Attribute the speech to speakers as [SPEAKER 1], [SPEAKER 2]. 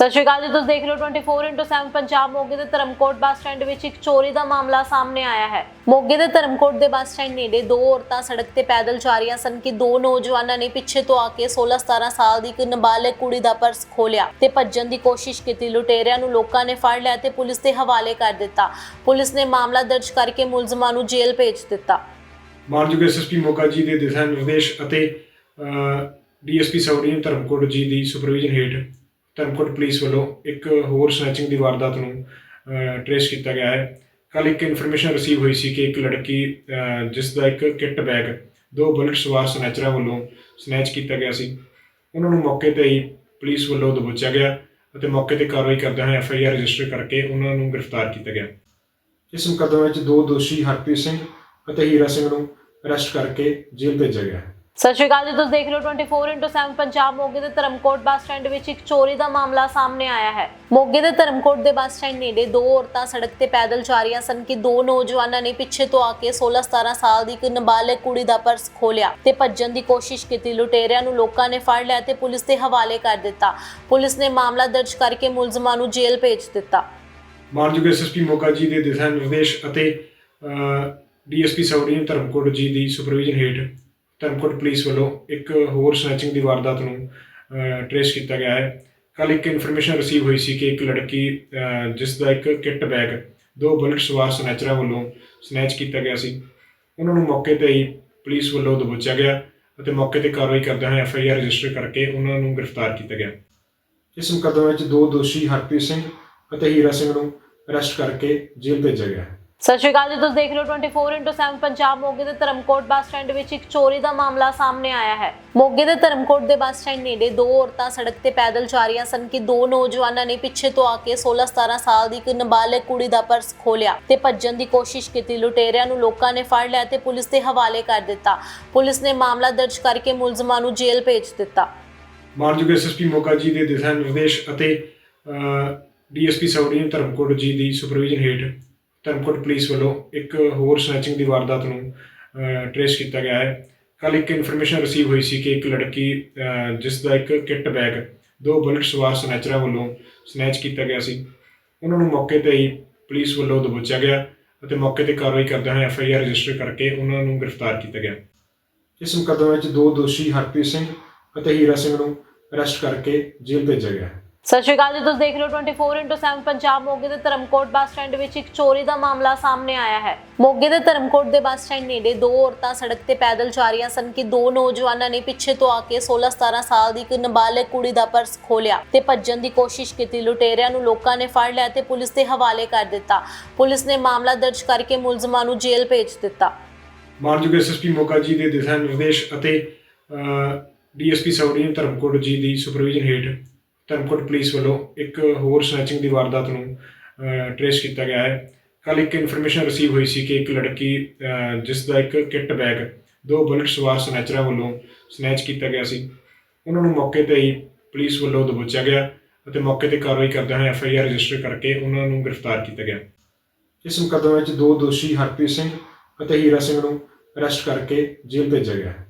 [SPEAKER 1] ਸਤਿ ਸ਼੍ਰੀ ਅਕਾਲ ਜੀ, ਤੁਸੀਂ ਦੇਖ ਰਹੇ ਹੋ 24/7 ਪੰਜਾਬ ਮੋਗੇ ਦੇ ਧਰਮਕੋਟ ਬੱਸ ਸਟੈਂਡ ਵਿੱਚ ਇੱਕ ਚੋਰੀ ਦਾ ਮਾਮਲਾ ਸਾਹਮਣੇ ਆਇਆ ਹੈ। ਮੋਗੇ ਦੇ ਧਰਮਕੋਟ ਦੇ ਬੱਸ ਸਟੈਂਡ ਨੇੜੇ ਦੋ ਔਰਤਾਂ ਸੜਕ ਤੇ ਪੈਦਲ ਜਾ ਰਹੀਆਂ ਸਨ ਕਿ ਦੋ ਨੌਜਵਾਨਾਂ ਨੇ ਪਿੱਛੇ ਤੋਂ ਆ ਕੇ 16-17 ਸਾਲ ਦੀ ਇੱਕ ਨਾਬਾਲਗ ਕੁੜੀ ਦਾ ਪਰਸ ਖੋਲਿਆ ਤੇ ਭੱਜਣ ਦੀ ਕੋਸ਼ਿਸ਼ ਕੀਤੀ। ਲੁਟੇਰਿਆਂ ਨੂੰ ਲੋਕਾਂ ਨੇ ਫੜ ਲਿਆ ਤੇ ਪੁਲਿਸ ਦੇ ਹਵਾਲੇ ਕਰ ਦਿੱਤਾ। ਪੁਲਿਸ ਨੇ ਮਾਮਲਾ ਦਰਜ ਕਰਕੇ ਮੁਲਜ਼ਮਾਂ ਨੂੰ ਜੇਲ੍ਹ ਭੇਜ ਦਿੱਤਾ।
[SPEAKER 2] ਮਾਨਯੋਗ ਐਸਐਸਪੀ ਮੋਗਾ ਜੀ ਦੇ ਦਿਸ਼ਾ ਨਿਰਦੇਸ਼ ਅਤੇ ਡੀਐਸਪੀ ਸਬਡਿਵੀਜ਼ਨ ਧਰਮਕੋਟ ਜੀ ਦੀ ਸੁਪਰਵਿਜ਼ਨ ਹੇਠ ਧਰਮਕੋਟ ਪੁਲਿਸ ਵੱਲੋਂ ਇੱਕ ਹੋਰ ਸਨੈਚਿੰਗ ਦੀ ਵਾਰਦਾਤ ਨੂੰ ਟ੍ਰੇਸ ਕੀਤਾ ਗਿਆ ਹੈ। ਕੱਲ ਇੱਕ ਇਨਫੋਰਮੇਸ਼ਨ ਰਿਸੀਵ ਹੋਈ ਸੀ ਕਿ ਇੱਕ ਲੜਕੀ ਜਿਸ ਦਾ ਇੱਕ ਕਿੱਟ ਬੈਗ ਦੋ ਬੁਲਟ ਸਵਾਰ ਸਨੈਚਰਾਂ ਵੱਲੋਂ ਸਨੈਚ ਕੀਤਾ ਗਿਆ ਸੀ। ਉਹਨਾਂ ਨੂੰ ਮੌਕੇ ਤੇ ਹੀ ਪੁਲਿਸ ਵੱਲੋਂ ਦਬੋਚਿਆ ਗਿਆ ਅਤੇ ਮੌਕੇ ਤੇ ਕਾਰਵਾਈ ਕਰਦੇ ਹੋਏ ਆਰ ਰਜਿਸਟਰ ਕਰਕੇ ਉਹਨਾਂ ਨੂੰ ਗ੍ਰਿਫਤਾਰ ਕੀਤਾ ਗਿਆ। ਇਸ ਮੁਕੱਦਮੇ ਵਿੱਚ ਦੋ ਦੋਸ਼ੀ ਹਰਪ੍ਰੀਤ ਸਿੰਘ ਅਤੇ ਹੀਰਾ ਸਿੰਘ ਨੂੰ ਅਰੈਸਟ ਕਰਕੇ ਜੇਲ੍ਹ ਭੇਜਿਆ ਗਿਆ ਹੈ।
[SPEAKER 1] ਸਤਿ ਸ਼੍ਰੀ ਅਕਾਲ ਜੀ, ਤੁਸੀਂ ਦੇਖ ਰਹੇ ਹੋ 24/7 ਪੰਜਾਬ ਮੋਗੇ ਦੇ ਧਰਮਕੋਟ ਬੱਸ ਸਟੈਂਡ ਵਿੱਚ ਇੱਕ ਚੋਰੀ ਦਾ ਮਾਮਲਾ ਸਾਹਮਣੇ ਆਇਆ ਹੈ। ਮੋਗੇ ਦੇ ਧਰਮਕੋਟ ਦੇ ਬੱਸ ਸਟੈਂਡ ਨੇੜੇ ਦੋ ਔਰਤਾਂ ਸੜਕ ਤੇ ਪੈਦਲ ਜਾ ਰਹੀਆਂ ਸਨ ਕਿ ਦੋ ਨੌਜਵਾਨਾਂ ਨੇ ਪਿੱਛੇ ਤੋਂ ਆ ਕੇ 16-17 ਸਾਲ ਦੀ ਇੱਕ ਨਾਬਾਲਗ ਕੁੜੀ ਦਾ ਪਰਸ ਖੋਲਿਆ ਤੇ ਭੱਜਣ ਦੀ ਕੋਸ਼ਿਸ਼ ਕੀਤੀ। ਲੁਟੇਰਿਆਂ ਨੂੰ ਲੋਕਾਂ ਨੇ ਫੜ ਲਿਆ ਤੇ ਪੁਲਿਸ ਦੇ ਹਵਾਲੇ ਕਰ ਦਿੱਤਾ। ਪੁਲਿਸ ਨੇ ਮਾਮਲਾ ਦਰਜ ਕਰਕੇ ਮੁਲਜ਼ਮਾਂ ਨੂੰ ਜੇਲ੍ਹ ਭੇਜ ਦਿੱਤਾ।
[SPEAKER 2] ਮਾਨਯੋਗ ਐਸਐਸਪੀ ਮੋਗਾ ਜੀ ਦੇ ਦਿਸ਼ਾ ਨਿਰਦੇਸ਼ ਅਤੇ ਡੀਐਸਪੀ ਸਬਡਿਵੀਜ਼ਨ ਧਰਮਕੋਟ ਜੀ ਦੀ ਸੁਪਰਵਿਜ਼ਨ ਹੇਠ ਧਰਮਕੋਟ ਪੁਲਿਸ ਵੱਲੋਂ ਇੱਕ ਹੋਰ ਸਨੈਚਿੰਗ ਦੀ ਵਾਰਦਾਤ ਨੂੰ ਟ੍ਰੇਸ ਕੀਤਾ ਗਿਆ ਹੈ। ਕੱਲ ਇੱਕ ਇਨਫੋਰਮੇਸ਼ਨ ਰਿਸੀਵ ਹੋਈ ਸੀ ਕਿ ਇੱਕ ਲੜਕੀ ਜਿਸ ਦਾ ਇੱਕ ਕਿੱਟ ਬੈਗ ਦੋ ਬੁਲਟ ਸਵਾਰ ਸਨੈਚਰਾਂ ਵੱਲੋਂ ਸਨੈਚ ਕੀਤਾ ਗਿਆ ਸੀ। ਉਹਨਾਂ ਨੂੰ ਮੌਕੇ ਤੇ ਹੀ ਪੁਲਿਸ ਵੱਲੋਂ ਦਬੋਚਿਆ ਗਿਆ ਅਤੇ ਮੌਕੇ ਤੇ ਕਾਰਵਾਈ ਕਰਦੇ ਹੋਏ ਆਰ ਰਜਿਸਟਰ ਕਰਕੇ ਉਹਨਾਂ ਨੂੰ ਗ੍ਰਿਫਤਾਰ ਕੀਤਾ ਗਿਆ। ਇਸ ਮੁਕੱਦਮੇ ਵਿੱਚ ਦੋ ਦੋਸ਼ੀ ਹਰਪ੍ਰੀਤ ਸਿੰਘ ਅਤੇ ਹੀਰਾ ਸਿੰਘ ਨੂੰ ਅਰੈਸਟ ਕਰਕੇ ਜੇਲ੍ਹ ਭੇਜਿਆ ਗਿਆ ਹੈ।
[SPEAKER 1] ਸਤਿ ਸ਼੍ਰੀ ਅਕਾਲ ਜੀ, ਤੁਸੀਂ ਦੇਖ ਰਹੇ ਹੋ 24/7 ਪੰਜਾਬ ਮੋਗੇ ਦੇ ਧਰਮਕੋਟ ਬੱਸ ਸਟੈਂਡ ਵਿੱਚ ਇੱਕ ਚੋਰੀ ਦਾ ਮਾਮਲਾ ਸਾਹਮਣੇ ਆਇਆ ਹੈ। ਮੋਗੇ ਦੇ ਧਰਮਕੋਟ ਦੇ ਬੱਸ ਸਟੈਂਡ ਨੇੜੇ ਦੋ ਔਰਤਾਂ ਸੜਕ ਤੇ ਪੈਦਲ ਜਾ ਰਹੀਆਂ ਸਨ ਕਿ ਦੋ ਨੌਜਵਾਨਾਂ ਨੇ ਪਿੱਛੇ ਤੋਂ ਆ ਕੇ 16-17 ਸਾਲ ਦੀ ਇੱਕ ਨਾਬਾਲਗ ਕੁੜੀ ਦਾ ਪਰਸ ਖੋਲਿਆ ਤੇ ਭੱਜਣ ਦੀ ਕੋਸ਼ਿਸ਼ ਕੀਤੀ। ਲੁਟੇਰਿਆਂ ਨੂੰ ਲੋਕਾਂ ਨੇ ਫੜ ਲਿਆ ਤੇ ਪੁਲਿਸ ਦੇ ਹਵਾਲੇ ਕਰ ਦਿੱਤਾ। ਪੁਲਿਸ ਨੇ ਮਾਮਲਾ ਦਰਜ ਕਰਕੇ ਮੁਲਜ਼ਮਾਂ ਨੂੰ ਜੇਲ੍ਹ ਭੇਜ ਦਿੱਤਾ।
[SPEAKER 2] ਮਾਨਯੋਗ ਐਸਐਸਪੀ ਮੋਗਾ ਜੀ ਦੇ ਦਿਸ਼ਾ ਨਿਰਦੇਸ਼ ਅਤੇ ਡੀਐਸਪੀ ਸਬਡਿਵੀਜ਼ਨ ਧਰਮਕੋਟ ਜੀ ਦੀ ਸੁਪਰਵਿਜ਼ਨ ਹੇਠ ਧਰਮਕੋਟ ਪੁਲਿਸ ਵੱਲੋਂ ਇੱਕ ਹੋਰ ਸਨੈਚਿੰਗ ਦੀ ਵਾਰਦਾਤ ਨੂੰ ਟ੍ਰੇਸ ਕੀਤਾ ਗਿਆ ਹੈ। ਕੱਲ ਇੱਕ ਇਨਫੋਰਮੇਸ਼ਨ ਰਿਸੀਵ ਹੋਈ ਸੀ ਕਿ ਇੱਕ ਲੜਕੀ ਜਿਸ ਦਾ ਇੱਕ ਕਿੱਟ ਬੈਗ ਦੋ ਬੁਲਟ ਸਵਾਰ ਸਨੈਚਰਾਂ ਵੱਲੋਂ ਸਨੈਚ ਕੀਤਾ ਗਿਆ ਸੀ। ਉਹਨਾਂ ਨੂੰ ਮੌਕੇ ਤੇ ਹੀ ਪੁਲਿਸ ਵੱਲੋਂ ਦਬੋਚਿਆ ਗਿਆ ਅਤੇ ਮੌਕੇ ਤੇ ਕਾਰਵਾਈ ਕਰਦੇ ਹੋਏ ਆਰ ਰਜਿਸਟਰ ਕਰਕੇ ਉਹਨਾਂ ਨੂੰ ਗ੍ਰਿਫਤਾਰ ਕੀਤਾ ਗਿਆ। ਇਸ ਮੁਕੱਦਮੇ ਵਿੱਚ ਦੋ ਦੋਸ਼ੀ ਹਰਪ੍ਰੀਤ ਸਿੰਘ ਅਤੇ ਹੀਰਾ ਸਿੰਘ ਨੂੰ ਅਰੈਸਟ ਕਰਕੇ ਜੇਲ੍ਹ ਭੇਜਿਆ ਗਿਆ
[SPEAKER 1] ਸਤਿ ਸ਼੍ਰੀ ਅਕਾਲ ਜੀ, ਤੁਸੀਂ ਦੇਖ ਰਹੇ ਹੋ 24/7 ਪੰਜਾਬ ਮੋਗੇ ਦੇ ਧਰਮਕੋਟ ਬੱਸ ਸਟੈਂਡ ਵਿੱਚ ਇੱਕ ਚੋਰੀ ਦਾ ਮਾਮਲਾ ਸਾਹਮਣੇ ਆਇਆ ਹੈ। ਮੋਗੇ ਦੇ ਧਰਮਕੋਟ ਦੇ ਬੱਸ ਸਟੈਂਡ ਨੇੜੇ ਦੋ ਔਰਤਾਂ ਸੜਕ ਤੇ ਪੈਦਲ ਜਾ ਰਹੀਆਂ ਸਨ ਕਿ ਦੋ ਨੌਜਵਾਨਾਂ ਨੇ ਪਿੱਛੇ ਤੋਂ ਆ ਕੇ 16-17 ਸਾਲ ਦੀ ਇੱਕ ਨਾਬਾਲਗ ਕੁੜੀ ਦਾ ਪਰਸ ਖੋਲਿਆ ਤੇ ਭੱਜਣ ਦੀ ਕੋਸ਼ਿਸ਼ ਕੀਤੀ। ਲੁਟੇਰਿਆਂ ਨੂੰ ਲੋਕਾਂ ਨੇ ਫੜ ਲਿਆ ਤੇ ਪੁਲਿਸ ਦੇ ਹਵਾਲੇ ਕਰ ਦਿੱਤਾ। ਪੁਲਿਸ ਨੇ ਮਾਮਲਾ ਦਰਜ ਕਰਕੇ ਮੁਲਜ਼ਮਾਂ ਨੂੰ ਜੇਲ੍ਹ ਭੇਜ ਦਿੱਤਾ।
[SPEAKER 2] ਮਾਨਯੋਗ ਐਸਐਸਪੀ ਮੋਗਾ ਜੀ ਦੇ ਦਿਸ਼ਾ ਨਿਰਦੇਸ਼ ਅਤੇ ਡੀਐਸਪੀ ਸਬਡਿਵੀਜ਼ਨ ਧਰਮਕੋਟ ਜੀ ਦੀ ਸੁਪਰਵਿਜ਼ਨ ਹੇਠ ਧਰਮਕੋਟ ਪੁਲਿਸ ਵੱਲੋਂ ਇੱਕ ਹੋਰ ਸਨੈਚਿੰਗ ਦੀ ਵਾਰਦਾਤ ਨੂੰ ਟ੍ਰੇਸ ਕੀਤਾ ਗਿਆ ਹੈ। ਕੱਲ ਇੱਕ ਇਨਫੋਰਮੇਸ਼ਨ ਰਿਸੀਵ ਹੋਈ ਸੀ ਕਿ ਇੱਕ ਲੜਕੀ ਜਿਸ ਦਾ ਇੱਕ ਕਿੱਟ ਬੈਗ ਦੋ ਬੁਲਟ ਸਵਾਰ ਸਨੈਚਰਾਂ ਵੱਲੋਂ ਸਨੈਚ ਕੀਤਾ ਗਿਆ ਸੀ। ਉਹਨਾਂ ਨੂੰ ਮੌਕੇ ਤੇ ਹੀ ਪੁਲਿਸ ਵੱਲੋਂ ਦਬੋਚਿਆ ਗਿਆ ਅਤੇ ਮੌਕੇ ਤੇ ਕਾਰਵਾਈ ਕਰਦੇ ਹੋਏ ਆਰ ਰਜਿਸਟਰ ਕਰਕੇ ਉਹਨਾਂ ਨੂੰ ਗ੍ਰਿਫਤਾਰ ਕੀਤਾ ਗਿਆ। ਇਸ ਮੁਕੱਦਮੇ ਵਿੱਚ ਦੋ ਦੋਸ਼ੀ ਹਰਪ੍ਰੀਤ ਸਿੰਘ ਅਤੇ ਹੀਰਾ ਸਿੰਘ ਨੂੰ ਅਰੈਸਟ ਕਰਕੇ ਜੇਲ੍ਹ ਭੇਜਿਆ ਗਿਆ ਹੈ।